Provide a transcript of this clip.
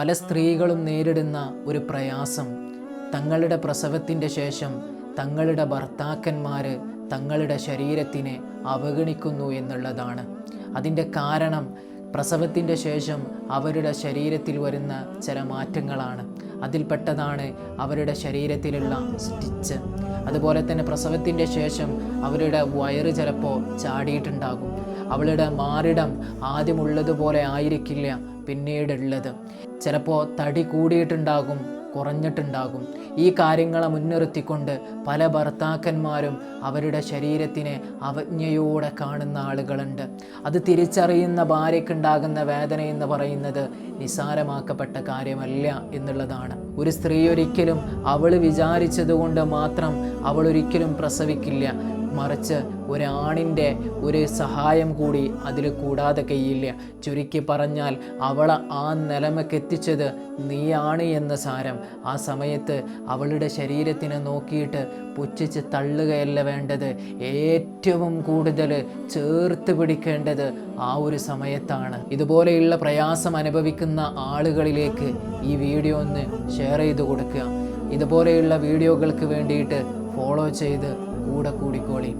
പല സ്ത്രീകളും നേരിടുന്ന ഒരു പ്രയാസം. തങ്ങളുടെ പ്രസവത്തിന്റെ ശേഷം തങ്ങളുടെ ഭർത്താക്കന്മാർ തങ്ങളുടെ ശരീരത്തിനെ അവഗണിക്കുന്നു എന്നുള്ളതാണ്. അതിന്റെ കാരണം പ്രസവത്തിന്റെ ശേഷം അവരുടെ ശരീരത്തിൽ വരുന്ന ചില മാറ്റങ്ങളാണ്. അതിൽപ്പെട്ടതാണ് അവരുടെ ശരീരത്തിലുള്ള സ്റ്റിച്ച്. അതുപോലെ തന്നെ പ്രസവത്തിന്റെ ശേഷം അവരുടെ വയറ് ചിലപ്പോൾ ചാടിയിട്ടുണ്ടാകും. അവളുടെ മാറിടം ആദ്യമുള്ളതുപോലെ ആയിരിക്കില്ല പിന്നീടുള്ളത്. ചിലപ്പോൾ തടി കൂടിയിട്ടുണ്ടാകും കുറഞ്ഞിട്ടുണ്ടാകും. ഈ കാര്യങ്ങളെ മുൻനിർത്തിക്കൊണ്ട് പല ഭർത്താക്കന്മാരും അവരുടെ ശരീരത്തിനെ അവജ്ഞയോടെ കാണുന്ന ആളുകളുണ്ട്. അത് തിരിച്ചറിയുന്ന ഭാര്യയ്ക്കുണ്ടാകുന്ന വേദന എന്ന് പറയുന്നത് നിസാരമാക്കപ്പെട്ട കാര്യമല്ല എന്നുള്ളതാണ്. ഒരു സ്ത്രീ ഒരിക്കലും അവൾ വിചാരിച്ചതുകൊണ്ട് മാത്രം അവൾ ഒരിക്കലും പ്രസവിക്കില്ല. മറിച്ച് ഒരാണിന്റെ ഒരു സഹായം കൂടി അതിൽ കൂടാതെ കഴിയില്ല ചുരുക്കി പറഞ്ഞാൽ അവളെ ആ നിലമയ്ക്ക് എത്തിച്ചത് നീയാണ് എന്ന സാരം. ആ സമയത്ത് അവളുടെ ശരീരത്തിനെ നോക്കിയിട്ട് പുച്ഛിച്ച് തള്ളുകയല്ല വേണ്ടത് ഏറ്റവും കൂടുതൽ ചേർത്ത് പിടിക്കേണ്ടത് ആ ഒരു സമയത്താണ്. ഇതുപോലെയുള്ള പ്രയാസം അനുഭവിക്കുന്ന ആളുകളിലേക്ക് ഈ വീഡിയോ ഒന്ന് ഷെയർ ചെയ്ത് കൊടുക്കുക. ഇതുപോലെയുള്ള വീഡിയോകൾക്ക് വേണ്ടിയിട്ട് ഫോളോ ചെയ്ത് കൂടെ കൂടിക്കോളി.